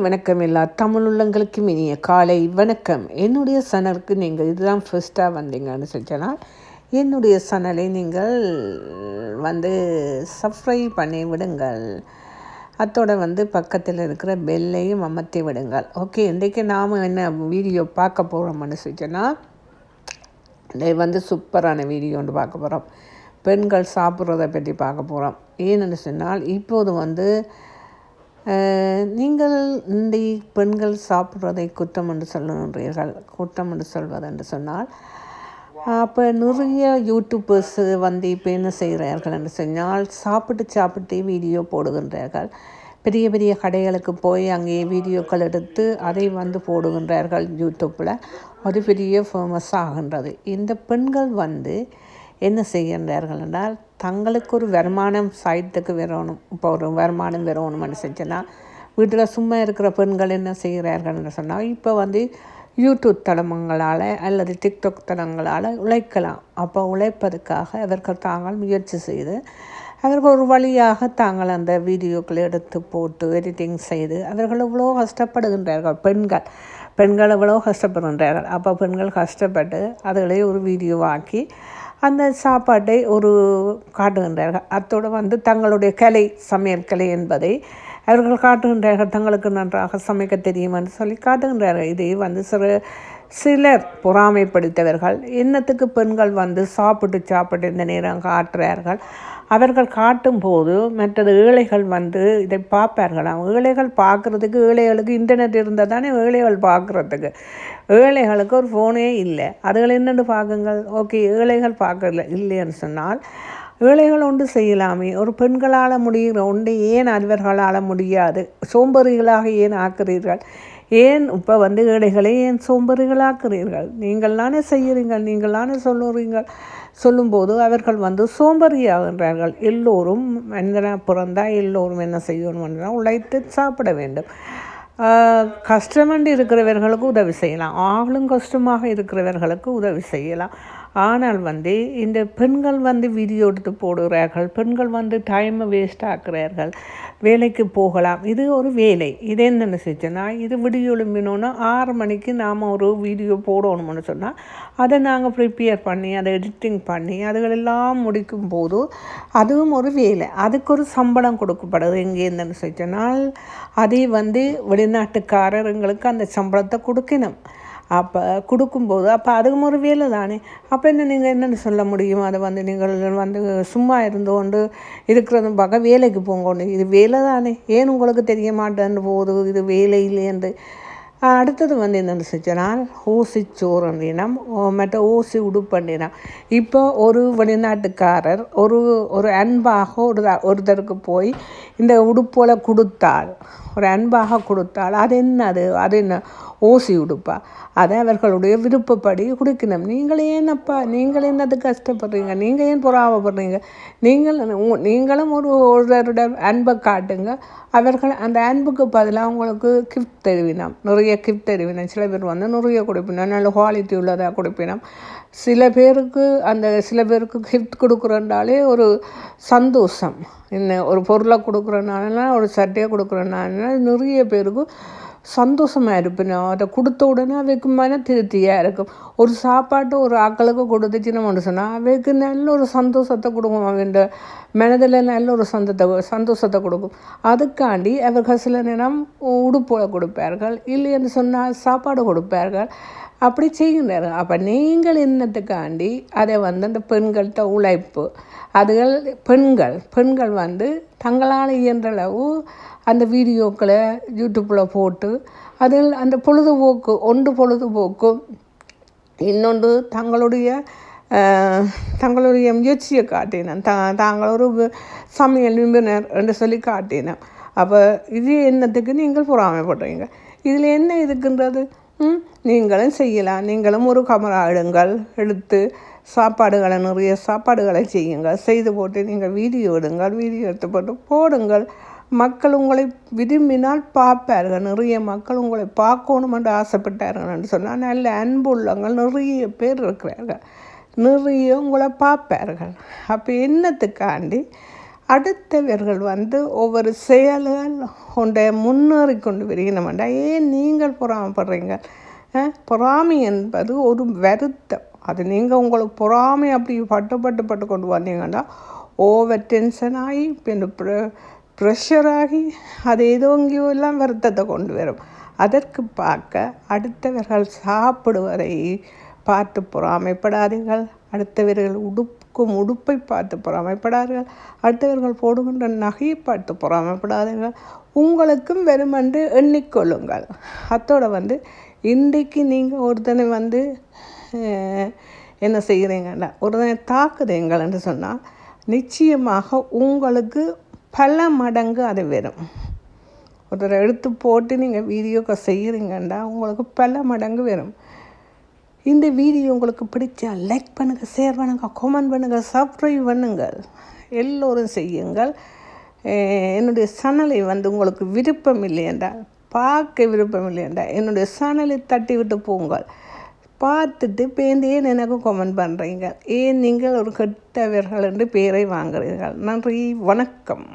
வணக்கம் எல்லா தமிழ் உள்ளங்களுக்கும் இனிய காலை வணக்கம். என்னுடைய சனலுக்கு நீங்கள் இதுதான் ஃபர்ஸ்ட்டாக வந்தீங்கன்னு சொல்லிச்சேன்னா என்னுடைய சனலை நீங்கள் வந்து சப்ஸ்கிரைப் பண்ணி விடுங்கள். அத்தோட வந்து பக்கத்தில் இருக்கிற பெல்லையும் அமர்த்தி விடுங்கள். ஓகே இன்றைக்கு நாம் என்ன வீடியோ பார்க்க போகிறோம்னு சொல்லிச்சேன்னா இது வந்து சூப்பரான வீடியோ ஒன்று பார்க்க போகிறோம் பெண்கள் சாப்பிட்றத பற்றி பார்க்க போகிறோம் ஏன்னு சொன்னால் இப்போது வந்து நீங்கள் இந்த பெண்கள் சாப்பிட்றதை குற்றம் என்று சொல்லுகின்றீர்கள். குற்றம் என்று சொல்வது என்று சொன்னால் அப்போ நிறைய யூடியூபர்ஸ் வந்து இப்போ என்ன செய்கிறார்கள் என்று சொன்னால் சாப்பிட்டு சாப்பிட்டு வீடியோ போடுகின்றார்கள். பெரிய பெரிய கடைகளுக்கு போய் அங்கே வீடியோக்கள் எடுத்து அதை வந்து போடுகின்றார்கள் யூடியூப்பில் அது பெரிய ஃபேமஸ் ஆகின்றது. இந்த பெண்கள் வந்து என்ன செய்கின்றார்கள் என்றால் தங்களுக்கு ஒரு வருமானம் சாயத்துக்கு வரணும். இப்போ ஒரு வருமானம் வரணும்னு செஞ்சேன்னா வீட்டில் சும்மா இருக்கிற பெண்கள் என்ன செய்கிறார்கள்னு சொன்னால் இப்போ வந்து யூடியூப் தளமங்களால் அல்லது டிக்டாக் தளங்களால் உழைக்கலாம். அப்போ உழைப்பதற்காக அவர்கள் தாங்கள் முயற்சி செய்து அவர்கள் ஒரு வழியாக தாங்கள் அந்த வீடியோக்களை எடுத்து போட்டு எடிட்டிங் செய்து அவர்கள் எவ்வளோ கஷ்டப்படுகின்றார்கள். பெண்கள் பெண்கள் எவ்வளோ கஷ்டப்படுகின்றார்கள். அப்போ பெண்கள் கஷ்டப்பட்டு அதுகளை ஒரு வீடியோவாக்கி அந்த சாப்பாட்டை ஒரு காட்டுகின்றார்கள். அத்தோடு வந்து தங்களுடைய கலை சமையல் கலை என்பதை அவர்கள் காட்டுகின்றார்கள். தங்களுக்கு நன்றாக சமைக்க தெரியும் என்று சொல்லி காட்டுகின்றார்கள். இதை வந்து சிறு சிலர் பொறாமைப்படுத்தவர்கள் என்னத்துக்கு பெண்கள் வந்து சாப்பிட்டு சாப்பிட்டு இந்த நேரம் காட்டுறார்கள். அவர்கள் காட்டும்போது மற்றது ஏழைகள் வந்து இதை பார்ப்பார்களாம் ஏழைகள் பார்க்குறதுக்கு ஏழைகளுக்கு இன்டர்நெட் இருந்தால் தானே ஏழைகள் பார்க்குறதுக்கு. ஏழைகளுக்கு ஒரு ஃபோனே இல்லை. அதுகள் என்னென்னு பார்க்குங்கள்? ஓகே ஏழைகள் பார்க்கல இல்லைன்னு சொன்னால் ஏழைகள் ஒன்று செய்யலாமே. ஒரு பெண்களால் முடிகிற ஒன்று ஏன் அறிவர்களால் முடியாது? சோம்பேறிகளாக ஏன் ஆக்குறீர்கள்? ஏன் இப்போ வந்து ஏழைகளை ஏன் சோம்பேறிகளாக்குறீர்கள்? நீங்கள் தானே செய்கிறீங்க நீங்கள் தானே சொல்லுறீங்கள் சொல்லும்போது அவர்கள் வந்து சோம்பேறியாகின்றார்கள். எல்லோரும் மனிதனாக பிறந்தால் எல்லோரும் என்ன செய்யணும் என்றால் உழைத்து சாப்பிட வேண்டும். ஆஹ் கஷ்டமண்டு இருக்கிறவர்களுக்கு உதவி செய்யலாம். ஆகலும் கஷ்டமாக இருக்கிறவர்களுக்கு உதவி செய்யலாம். ஆனால் வந்து இந்த பெண்கள் வந்து வீடியோ எடுத்து போடுகிறார்கள் பெண்கள் வந்து டைமை வேஸ்ட் ஆக்குறார்கள் வேலைக்கு போகலாம். இது ஒரு வேலை. இது என்னென்னு செஞ்சோன்னா இது விடிய எழும்பினோன்னா ஆறு மணிக்கு நாம் ஒரு வீடியோ போடணும்னு சொன்னால் அதை நாங்கள் ப்ரிப்பேர் பண்ணி அதை எடிட்டிங் பண்ணி அதுகளெல்லாம் முடிக்கும் போது அதுவும் ஒரு வேலை. அதுக்கு ஒரு சம்பளம் கொடுக்கப்படுது. எங்கே இருந்துன்னு சொன்னால் அதை வந்து வெளிநாட்டுக்காரர் எங்களுக்கு அந்த சம்பளத்தை கொடுக்கணும். அப்போ கொடுக்கும்போது அப்போ அதுவும் ஒரு வேலை தானே. அப்போ என்ன நீங்கள் என்னென்னு சொல்ல முடியும்? அதை வந்து நீங்கள் வந்து சும்மா இருந்து கொண்டு இருக்கிறது பார்க்க வேலைக்கு போங்க இது வேலை தானே. ஏன் உங்களுக்கு தெரிய மாட்டேன்னு போகுது? இது வேலை இல்லையென்று அடுத்தது வந்து என்னென்னு சொன்னால் ஊசி சோறுண்டினம் மற்ற ஊசி உடுப்பண்டினம் இப்போ ஒரு வெளிநாட்டுக்காரர் ஒரு ஒரு அன்பாக ஒரு ஒருத்தருக்கு போய் இந்த உடுப்போல கொடுத்தாள் ஒரு அன்பாக கொடுத்தாள் அது என்னது? அது என்ன? ஓசி உடுப்பா அதை அவர்களுடைய விருப்பப்படி குடிக்கணும். நீங்கள் ஏன்னப்பா நீங்கள் என்னது கஷ்டப்படுறீங்க? நீங்கள் ஏன் பொறாமப்படுறீங்க? நீங்கள் நீங்களும் ஒரு ஒருவருடைய அன்பை காட்டுங்க. அவர்கள் அந்த அன்புக்கு பதிலாக உங்களுக்கு கிஃப்ட் தருவினோம். நிறைய கிஃப்ட் தருவினோம். சில பேர் வந்து நிறைய கொடுப்பினோம். நல்ல குவாலிட்டி உள்ளதாக கொடுப்பினோம். சில பேருக்கு அந்த சில பேருக்கு கிஃப்ட் கொடுக்குறோன்றாலே ஒரு சந்தோஷம். என்ன ஒரு பொருளை கொடுக்குறனால ஒரு சட்டையை கொடுக்குறனால நிறைய பேருக்கு சந்தோஷமாக இருப்பினோம் அதை கொடுத்த உடனே அவைக்கு மன திருப்தியாக இருக்கும். ஒரு சாப்பாட்டு ஒரு ஆக்களுக்கு கொடுத்துச்சுன்னு சொன்னால் அவைக்கு நல்ல ஒரு சந்தோஷத்தை கொடுக்கும். அவங்க மனதில் நல்ல ஒரு சந்தத்தை சந்தோஷத்தை கொடுக்கும். அதுக்காண்டி அவர்கள் சில நேரம் உடுப்போட கொடுப்பார்கள். இல்லைன்னு சொன்னால் சாப்பாடு கொடுப்பார்கள். அப்படி செய்கின்றார் அப்போ நீங்கள் என்னத்துக்காண்டி அதை வந்து அந்த பெண்கள்கிட்ட உழைப்பு அதுகள் பெண்கள் பெண்கள் வந்து தங்களால் இயன்ற அளவு அந்த வீடியோக்களை யூடியூப்பில் போட்டு அதில் அந்த பொழுதுபோக்கு ஒன்று பொழுதுபோக்கு இன்னொன்று தங்களுடைய தங்களுடைய முயற்சியை காட்டினேன் தா தாங்கள் ஒரு சமையல் நிபுணர் என்று சொல்லி காட்டினேன் அப்போ இது என்னத்துக்கு நீங்கள் பொறாமைப்படுறீங்க. இதில் என்ன இருக்குன்றது? நீங்களும் செய்யலாம். நீங்களும் ஒரு கமரா எடுங்கள் எடுத்து சாப்பாடுகளை நிறைய சாப்பாடுகளை செய்யுங்கள். செய்து போட்டு நீங்கள் வீடியோ எடுங்கள் வீடியோ எடுத்து போட்டு போடுங்கள். மக்கள் உங்களை விரும்பினால் பார்ப்பார்கள். நிறைய மக்கள் உங்களை பார்க்கணும் என்று ஆசைப்பட்டார்கள் என்று சொன்னால் நல்ல அன்பு உள்ளவங்கள் நிறைய பேர் இருக்கிறார்கள். நிறைய உங்களை பார்ப்பார்கள். அப்போ என்னத்துக்காண்டி அடுத்தவர்கள் வந்து ஒவ்வொரு செயல்கள் கொண்ட முன்னேறி கொண்டு வருகிறோம்டா ஏன் நீங்கள் பொறாமப்படுறீங்க? பொறாமை என்பது ஒரு வருத்தம். அது நீங்கள் உங்களுக்கு பொறாமை அப்படி பட்டு பட்டு பட்டு கொண்டு வந்தீங்கன்னா ஓவர் டென்ஷன் ஆகி பின் ப்ரெஷர் ஆகி அது ஏதோ எங்கேயோ எல்லாம் வருத்தத்தை கொண்டு வரும். அதற்கு பார்க்க அடுத்தவர்கள் சாப்பிடுவதை பார்த்து பொறாமைப்படாதீர்கள். அடுத்தவர்கள் உடுப்பு உடுக்கும் உடுப்பை பார்த்து பொறாமைப்படார்கள் அடுத்தவர்கள் போடுகின்ற நகையை பார்த்து பொறாமைப்படாதீர்கள். உங்களுக்கும் வெறுமென்று எண்ணிக்கொள்ளுங்கள். அத்தோட வந்து இன்றைக்கு நீங்கள் ஒருத்தனை வந்து என்ன செய்கிறீங்கன்னா ஒருத்தனை தாக்குறீங்கள்னு சொன்னால் நிச்சயமாக உங்களுக்கு பல மடங்கு அது வரும். ஒருத்தரை எடுத்து போட்டு நீங்கள் வீடியோக்கு செய்கிறீங்கன்னா உங்களுக்கு பல மடங்கு வரும். இந்த வீடியோ உங்களுக்கு பிடிச்சா லைக் பண்ணுங்கள் ஷேர் பண்ணுங்கள் கமெண்ட் பண்ணுங்கள் சப்ஸ்கிரைப் பண்ணுங்கள் எல்லோரும் செய்யுங்கள். என்னுடைய சேனலை வந்து உங்களுக்கு விருப்பம் இல்லை என்றால் பார்க்க விருப்பம் இல்லை என்றால் என்னுடைய சேனலை தட்டி விட்டு போங்கள். பார்த்துட்டு பேந்தே ஏன் எனக்கு கமெண்ட் பண்ணுறீங்க ஏன் நீங்கள் ஒரு கெட்டவர்கள் என்று பேரை வாங்குறீர்கள்? நன்றி வணக்கம்.